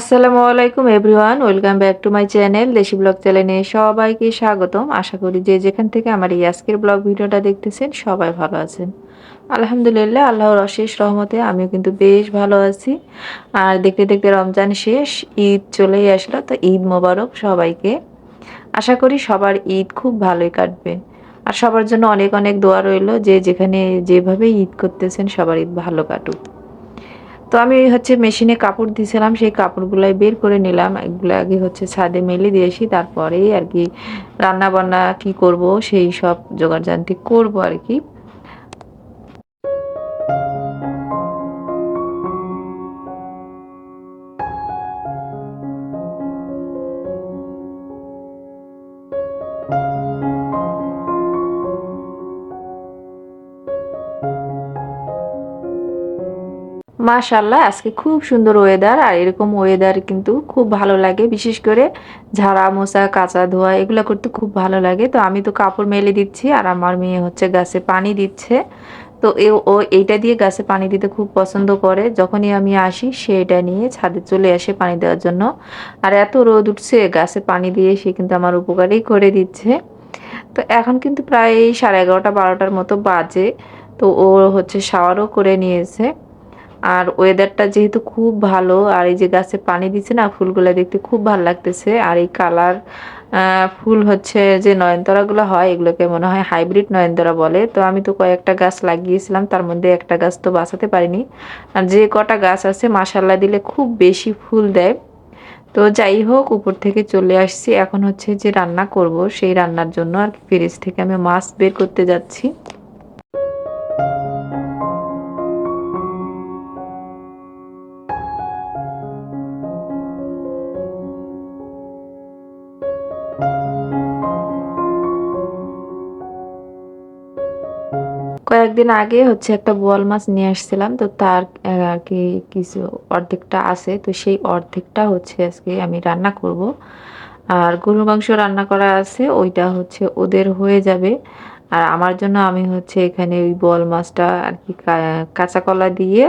আসসালামু আলাইকুম, everyone. Welcome back to my channel Deshi blog চ্যানেলে সবাইকে স্বাগতম। আশা করি যে যেখান থেকে আমার এই আজকের ব্লগ ভিডিওটা দেখতেছেন, সবাই ভালো আছেন। আলহামদুলিল্লাহ, আল্লাহর অশেষ রহমতে আমিও কিন্তু বেশ ভালো আছি। আর দেখতে দেখতে রমজান শেষ, ঈদ চলেই আসলো, তো ঈদ মোবারক সবাইকে। আশা করি সবার ঈদ খুব ভালোই কাটবে। আর সবার জন্য অনেক অনেক দোয়া রইল যে যেখানে যেভাবে ঈদ করতেছেন, সবার ঈদ ভালো কাটুক। তো আমি হচ্ছে মেশিনে কাপড় দিয়েছিলাম সেই কাপড়গুলাই বের করে নিলাম। এগুলো আগে হচ্ছে ছাদে মেলে দিয়েছি তারপরে আর কি রান্না বান্না কি করব, সেই সব জোগাড় জানতে করব আর কি। মাশাল্লাহ আজকে খুব সুন্দর ওয়েদার আর এরকম ওয়েদার কিন্তু খুব ভালো লাগে। বিশেষ করে ঝাড়া, মোছা, কাঁচা ধোয়া, এগুলো করতে খুব ভালো লাগে। তো আমি তো কাপড় মেলে দিচ্ছি আর আমার মেয়ে হচ্ছে গাছে পানি দিচ্ছে। তো ও এইটা দিয়ে গাছে পানি দিতে খুব পছন্দ করে। যখনই আমি আসি সে এটা নিয়ে ছাদে চলে আসে পানি দেওয়ার জন্য। আর এত রোদ উঠছে, গাছে পানি দিয়ে সে কিন্তু আমার উপকারই করে দিচ্ছে। তো এখন কিন্তু প্রায় সাড়ে এগারোটা, বারোটার মতো বাজে। তো ও হচ্ছে শাওয়ারও করে নিয়েছে। আর ওয়েদারটা যেহেতু খুব ভালো, আর এই যে গাছে পানি দিচ্ছে না, ফুলগুলো দেখতে খুব ভালো লাগতেছে। আর এই কালার ফুল হচ্ছে যে নয়নতারাগুলো হয়, এগুলোকে মনে হয় হাইব্রিড নয়নতারা বলে। তো আমি তো কয়েকটা গাছ লাগিয়েছিলাম, তার মধ্যে একটা গাছ তো বাঁচাতে পারিনি। আর যে কটা গাছ আছে মাসাল্লা দিলে খুব বেশি ফুল দেয়। তো যাই হোক, উপর থেকে চলে আসছি। এখন হচ্ছে যে রান্না করব, সেই রান্নার জন্য আর ফ্রিজ থেকে আমি মাছ বের করতে যাচ্ছি। কয়েকদিন আগে হচ্ছে একটা বোয়াল মাছ নিয়ে আসছিলাম, তো তার আর কি কিছু অর্ধেকটা আছে, তো সেই অর্ধেকটা হচ্ছে আজকে আমি রান্না করব। আর গরুর মাংস রান্না করা আছে, ওইটা হচ্ছে ওদের হয়ে যাবে। আর আমার জন্য আমি হচ্ছে এখানে ওই বোয়াল মাছটা আর কি, কাঁচা কলা দিয়ে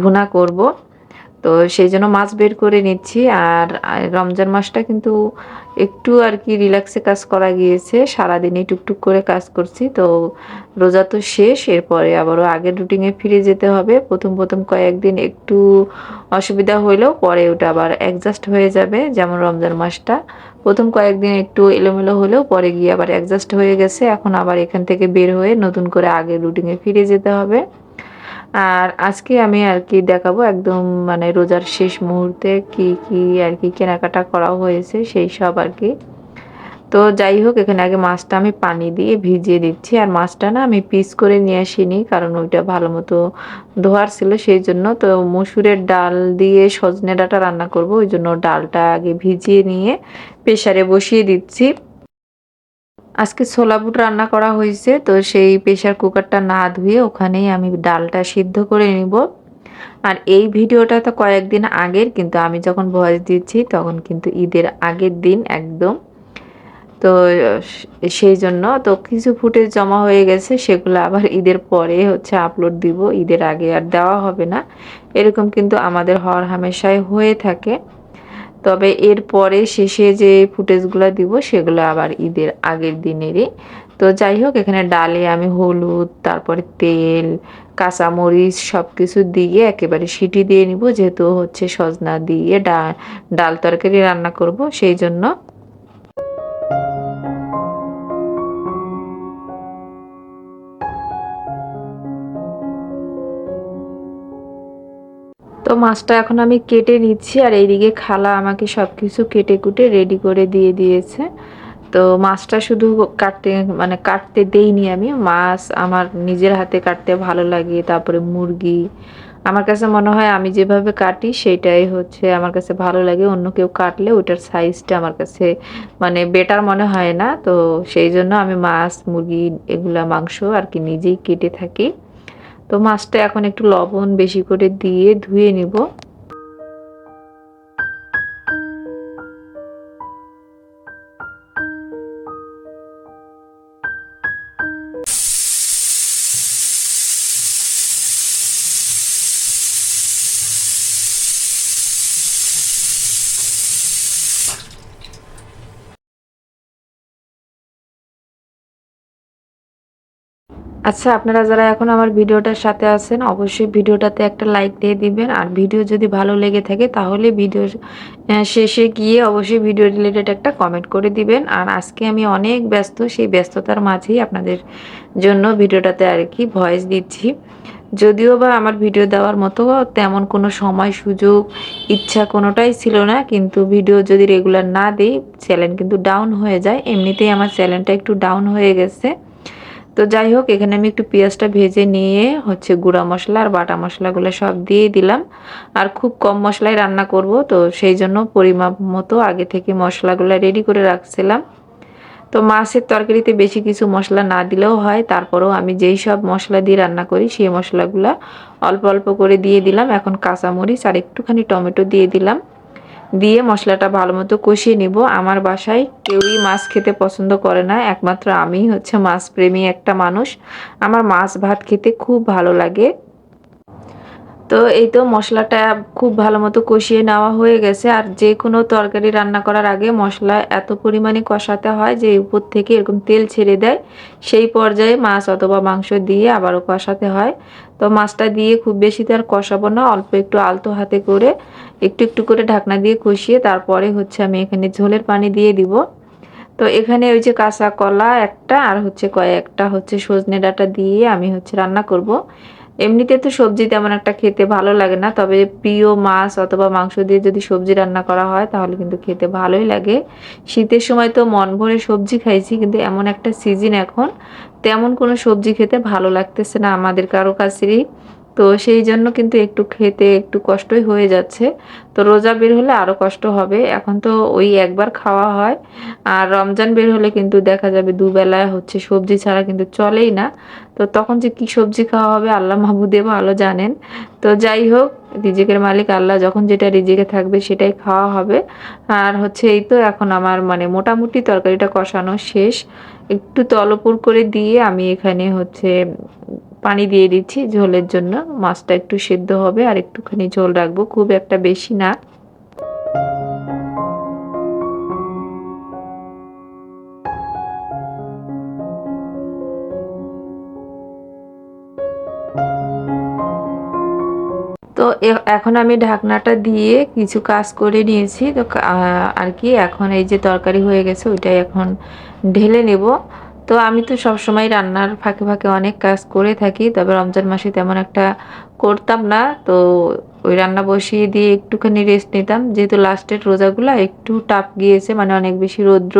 ভুনা করব। তো সেই জন্য মাছ বের করে নিচ্ছি। আর রমজান মাসটা কিন্তু একটু আর কি রিল্যাক্সে কাজ করা গিয়েছে। সারাদিনই টুকটুক করে কাজ করছি। তো রোজা তো শেষ, এরপরে আবারও আগের রুটিনে ফিরে যেতে হবে। প্রথম প্রথম কয়েকদিন একটু অসুবিধা হইলেও পরে ওটা আবার অ্যাডজাস্ট হয়ে যাবে, যেমন রমজান মাসটা। প্রথম কয়েকদিন একটু এলোমেলো হলেও পরে গিয়ে আবার অ্যাডজাস্ট হয়ে গেছে। এখন আবার এখান থেকে বের হয়ে নতুন করে আগের রুটিনে ফিরে যেতে হবে। আর আজকে আমি আর কি দেখাবো একদম মানে রোজার শেষ মুহূর্তে কি কি আর কি কেনাকাটা করা হয়েছে, সেই সব আর কি। তো যাই হোক, এখানে আগে মাছটা আমি পানি দিয়ে ভিজিয়ে দিচ্ছি। আর মাছটা না আমি পিস করে নিয়ে আসিনি, কারণ ওইটা ভালো মতো ধোয়ার ছিল সেই জন্য। তো মসুরের ডাল দিয়ে সজনে ডাটা রান্না করব, ওই জন্য ডালটা আগে ভিজিয়ে নিয়ে প্রেশারে বসিয়ে দিচ্ছি। আজকে ছোলা বুট রান্না করা হয়েছে, তো সেই প্রেশার কুকারটা না ধুয়ে ওখানেই আমি ডালটা সিদ্ধ করে নিব। আর এই ভিডিওটা তো কয়েকদিন আগের, কিন্তু আমি যখন ভয়েস দিচ্ছি তখন কিন্তু ঈদের আগের দিন একদম। তো সেই জন্য তো কিছু ফুটেজ জমা হয়ে গেছে, সেগুলো আবার ঈদের পরে হচ্ছে আপলোড দিব। ঈদের আগে আর দেওয়া হবে না। এরকম কিন্তু আমাদের হর হামেশাই হয়ে থাকে। তবে এর পরে শেষে যে ফুটেজগুলো দিব, সেগুলো আবার ঈদের আগের দিনেরই। তো যাই হোক, এখানে ডালে আমি হলুদ, তারপরে তেল, কাঁচামরিচ সব কিছু দিয়ে একেবারে সিটি দিয়ে নিব। যেহেতু হচ্ছে সজনা দিয়ে ডাল ডাল তরকারি রান্না করব, সেই জন্য মাছটা এখন আমি কেটে নিচ্ছি আর এইদিকে খালা আমাকে সব কিছু কেটে কুটে রেডি করে দিয়ে দিয়েছে। তো মাছটা শুধু কাটতে মানে কাটতে দেইনি আমি, মাছ আমার নিজের হাতে কাটতে ভালো লাগে, তারপরে মুরগি। আমার কাছে মনে হয় আমি যেভাবে কাটি সেটাই হচ্ছে, আমার কাছে ভালো লাগে, অন্য কেউ কাটলে ওটার সাইজটা আমার কাছে মানে বেটার মনে হয় না। তো সেই জন্য আমি মাছ, মুরগি, এগুলা, মাংস আর কি নিজেই কেটে থাকি। তো মাছটা এখন একটু লবণ বেশি করে দিয়ে ধুয়ে নিব। আচ্ছা আপনারা যারা এখন আমার ভিডিওটার সাথে আছেন, অবশ্যই ভিডিওটাতে একটা লাইক দিয়ে দিবেন। আর ভিডিও যদি ভালো লেগে থাকে, তাহলে ভিডিও শেষে গিয়ে অবশ্যই ভিডিও রিলেটেড একটা কমেন্ট করে দিবেন। আর আজকে আমি অনেক ব্যস্ত, সেই ব্যস্ততার মাঝেই আপনাদের জন্য ভিডিওটাতে আর কি ভয়েস দিচ্ছি। যদিও বা আমার ভিডিও দেওয়ার মতো তেমন কোনো সময়, সুযোগ, ইচ্ছা কোনোটাই ছিল না, কিন্তু ভিডিও যদি রেগুলার না দিই চ্যানেল কিন্তু ডাউন হয়ে যায়। এমনিতেই আমার চ্যানেলটা একটু ডাউন হয়ে গেছে। তো যাই হোক, এখানে আমি একটু পেঁয়াজটা ভেজে নিয়ে হচ্ছে গুঁড়া মশলা আর বাটা মশলাগুলো সব দিয়ে দিলাম। আর খুব কম মশলায় রান্না করব, তো সেই জন্য পরিমাপ মতো আগে থেকে মশলাগুলো রেডি করে রাখছিলাম। তো মাছের তরকারিতে বেশি কিছু মশলা না দিলেও হয়, তারপরেও আমি যেই সব মশলা দিয়ে রান্না করি সেই মশলাগুলো অল্প অল্প করে দিয়ে দিলাম। এখন কাঁচামরিচ আর একটুখানি টমেটো দিয়ে দিলাম। দিয়ে মশলাটা ভালো মতো কষিয়ে নিব। আমার বাসায় কেউই মাছ খেতে পছন্দ করে না, একমাত্র আমি হচ্ছে মাছ প্রেমী একটা মানুষ। আমার মাছ ভাত খেতে খুব ভালো লাগে। তো এই তো মশলাটা খুব ভালো মতো কষিয়ে নেওয়া হয়ে গেছে। আর যে কোনো তরকারি রান্না করার আগে মশলা এত পরিমাণে কষাতে হয় যে উপর থেকে এরকম তেল ছেড়ে দেয়। সেই পর্যায়ে মাছ অথবা মাংস দিয়ে আবারও কষাতে হয়। তো মাছটা দিয়ে খুব বেশি তার কষাবো না, অল্প একটু আলতো হাতে করে একটু একটু করে ঢাকনা দিয়ে কষিয়ে তারপরে হচ্ছে আমি এখানে ঝোলের পানি দিয়ে দিব। তো এখানে ওই যে কাঁচা কলা একটা আর হচ্ছে কয়েকটা হচ্ছে সজনে ডাটা দিয়ে আমি হচ্ছে রান্না করব। এমনিতে তো সবজি তেমন একটা খেতে ভালো লাগে না, তবে প্রিয় মাছ অথবা মাংস দিয়ে যদি সবজি রান্না করা হয়, তাহলে কিন্তু খেতে ভালোই লাগে। শীতের সময় তো মন ভরে সবজি খাইছি, কিন্তু এমন একটা সিজন এখন, তেমন কোনো সবজি খেতে ভালো লাগতেছে না আমাদের কারও কাছেরই। তো সেই জন্য কিন্তু একটু খেতে একটু কষ্টই হয়ে যাচ্ছে। তো রোজা বের হলে আরও কষ্ট হবে। এখন তো ওই একবার খাওয়া হয়। আর রমজান বের হলে কিন্তু দেখা যাবে দুবেলায় হচ্ছে সবজি ছাড়া কিন্তু চলেই না। তো তখন যে কি সবজি খাওয়া হবে আল্লাহ মাহবুদে ভালো জানেন। তো যাই হোক, রিজিকের মালিক আল্লাহ যখন যেটা রিজিকে থাকবে সেটাই খাওয়া হবে। আর হচ্ছে এই তো এখন আমার মানে মোটামুটি তরকারিটা কষানো শেষ। একটু তলপুর করে দিয়ে আমি এখানে হচ্ছে পানি দিয়ে দিচ্ছি ঝোলের জন্য। মাছটা একটু সেদ্ধ হবে আর একটুখানি ঝোল রাখব। খুব একটা বেশি না। এখন আমি ঢাকনাটা দিয়ে কিছু কাজ করে নিয়েছি। তো আর কি, এখন এই যে তরকারি হয়ে গেছে, ওইটাই এখন ঢেলে নেব। তো আমি তো সবসময় রান্নার ফাঁকে ফাঁকে অনেক কাজ করে থাকি, তবে রমজান মাসে তেমন একটা করতাম না। তো ওই রান্না বসিয়ে দিয়ে একটুখানি রেস্ট নিতাম। যেহেতু লাস্টের রোজাগুলো একটু টাপ গিয়েছে মানে অনেক বেশি রৌদ্র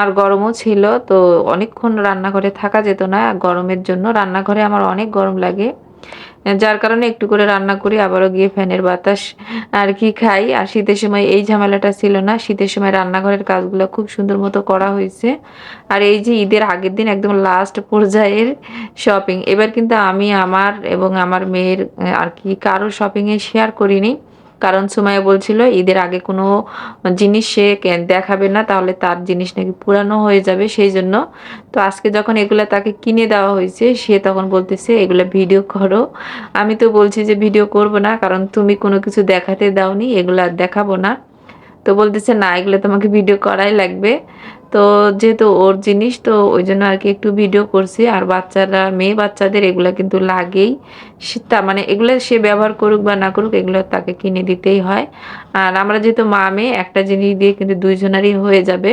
আর গরমও ছিল, তো অনেকক্ষণ রান্নাঘরে থাকা যেত না। গরমের জন্য রান্নাঘরে আমার অনেক গরম লাগে। যার কারণে একটু করে রান্না করি, আবারও গিয়ে ফ্যানের বাতাস আর কি খাই। আর শীতের সময় এই ঝামেলাটা ছিল না। শীতের সময় রান্নাঘরের কাজগুলো খুব সুন্দর মতো করা হয়েছে। আর এই যে ঈদের আগের দিন একদম লাস্ট পর্যায়ের শপিং এবার কিন্তু আমি, আমার এবং আমার মেয়ের আর কি কারও শপিংয়ে শেয়ার করিনি। কারণ সুমাইয়া বলছিল, ঈদের আগে কোনো জিনিস সে দেখাবে না, তাহলে তার জিনিস নাকি পুরানো হয়ে যাবে সেই জন্য। তো আজকে যখন এগুলা তাকে কিনে দেওয়া হয়েছে, সে তখন বলতেছে, এগুলা ভিডিও করো। আমি তো বলছি যে, ভিডিও করব না, কারণ তুমি কোনো কিছু দেখাতে দাওনি, এগুলা দেখাবো না। তো বলতেছে, না, এগুলো তোমাকে ভিডিও করাই লাগবে। তো যেহেতু ওর জিনিস, তো ওই জন্য আর কি একটু ভিডিও করছি। আর বাচ্চারা, মেয়ে বাচ্চাদের এগুলো কিন্তু লাগেই। তা মানে এগুলো সে ব্যবহার করুক বা না করুক, এগুলো তাকে কিনে দিতেই হয়। আর আমরা যেহেতু মা, মেয়ে, একটা জিনিস দিয়ে কিন্তু দুইজনারই হয়ে যাবে।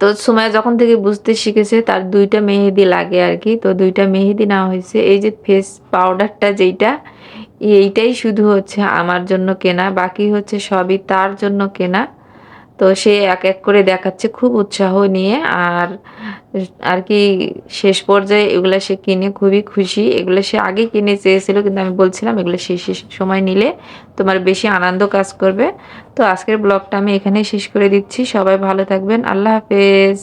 তো সময় যখন থেকে বুঝতে শিখেছে, তার দুইটা মেহেদি লাগে আর কি। তো দুইটা মেহেদি নেওয়া হয়েছে। এই যে ফেস পাউডারটা যেইটা এইটাই শুধু হচ্ছে আমার জন্য কেনা, বাকি হচ্ছে সবই তার জন্য কেনা। তো সে এক এক করে দেখাচ্ছে খুব উৎসাহ নিয়ে আর আর কি শেষ পর্যায়ে এগুলো সে কিনে খুবই খুশি। এগুলো সে আগে কিনে চেয়েছিল কিন্তু আমি বলছিলাম এগুলো শেষ সময় নিলে তোমার বেশি আনন্দ কাজ করবে। তো আজকের ব্লগটা আমি এখানেই শেষ করে দিচ্ছি। সবাই ভালো থাকবেন। আল্লাহ হাফেজ।